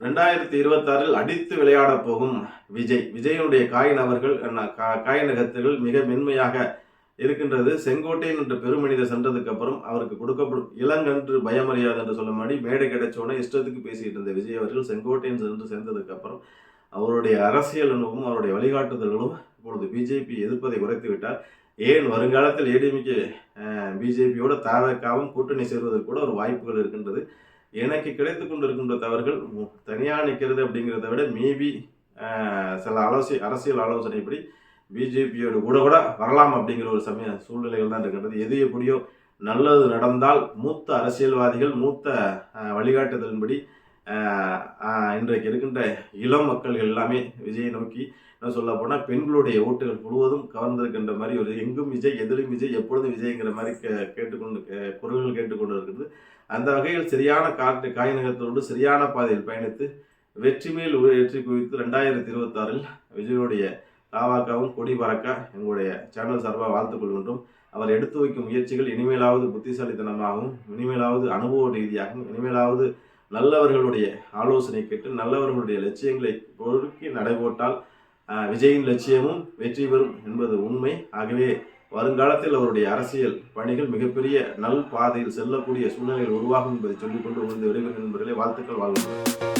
ரெண்டாயிரத்தி இருபத்தாறில் அடித்து விளையாடப் போகும் விஜய். விஜயனுடைய காய் நபர்கள் கா- காய் நகர்த்துகள் மிக மென்மையாக இருக்கின்றது. செங்கோட்டையன் என்ற பெருமனிதர் சென்றதுக்கு அப்புறம் அவருக்கு கொடுக்கப்படும் இளங்கன்று பயமறியாது என்று சொல்ல மாதிரி மேடை கிடைச்சோன்னே இஷ்டத்துக்கு பேசிட்டு இருந்த விஜய் அவர்கள் செங்கோட்டையன் சென்று சேர்ந்ததுக்கு அப்புறம் அவருடைய அரசியல் அனுபவம் அவருடைய வழிகாட்டுதல்களும் இப்பொழுது பிஜேபி எதிர்ப்பதை குறைத்து விட்டார். ஏன்? வருங்காலத்தில் ஏடிஎம்கே பிஜேபியோட தாவக்காவும் கூட்டணி சேர்வதற்கு கூட ஒரு வாய்ப்புகள் இருக்கின்றது. எனக்கு கிடைத்து கொண்டிருக்கின்ற தவறுகள் மு- நிற்கிறது அப்படிங்கிறத விட மேபி சில ஆலோசி அரசியல் ஆலோசனைப்படி பிஜேபியோட கூட கூட வரலாம் அப்படிங்கிற ஒரு சமய சூழ்நிலைகள் தான் இருக்கின்றது. எது எப்படியோ நல்லது நடந்தால் மூத்த அரசியல்வாதிகள் மூத்த வழிகாட்டுதலின்படி இன்றைக்கு இருக்கின்ற இளம் மக்கள் எல்லாமே விஜயை நோக்கி என்ன சொல்ல போனால் பெண்களுடைய ஓட்டுகள் முழுவதும் கவர்ந்திருக்கின்ற மாதிரி ஒரு எங்கும் விஜய் எதிலும் விஜய் எப்பொழுதும் விஜய்ங்கிற மாதிரி கே கேட்டுக்கொண்டு குரல்கள் கேட்டுக்கொண்டு இருக்கிறது அந்த வகையில் சரியான காற்று காய் நகரத்தோடு சரியான பாதையில் பயணித்து வெற்றி மேல் வெற்றி குவித்து ரெண்டாயிரத்தி இருபத்தாறில் விஜயனுடைய தாவாக்காவும் கொடி பறக்க எங்களுடைய சேனல் சார்பாக வாழ்த்துக் கொள்கின்றோம். அவர் எடுத்து வைக்கும் முயற்சிகள் இனிமேலாவது புத்திசாலித்தனமாகவும் இனிமேலாவது அனுபவ ரீதியாகவும் இனிமேலாவது நல்லவர்களுடைய ஆலோசனை கேட்டு நல்லவர்களுடைய லட்சியங்களை பொறுக்கி நடைபோட்டால் விஜயின் லட்சியமும் வெற்றி பெறும் என்பது உண்மை. ஆகவே வருங்காலத்தில் அவருடைய அரசியல் பணிகள் மிகப்பெரிய நல் பாதையில் செல்லக்கூடிய சூழ்நிலைகள் உருவாகும் என்பதை சொல்லிக்கொண்டு உங்கள் விடைபெறும் நண்பர்களே. வாழ்த்துக்கள் வாழ்த்துக்கள்.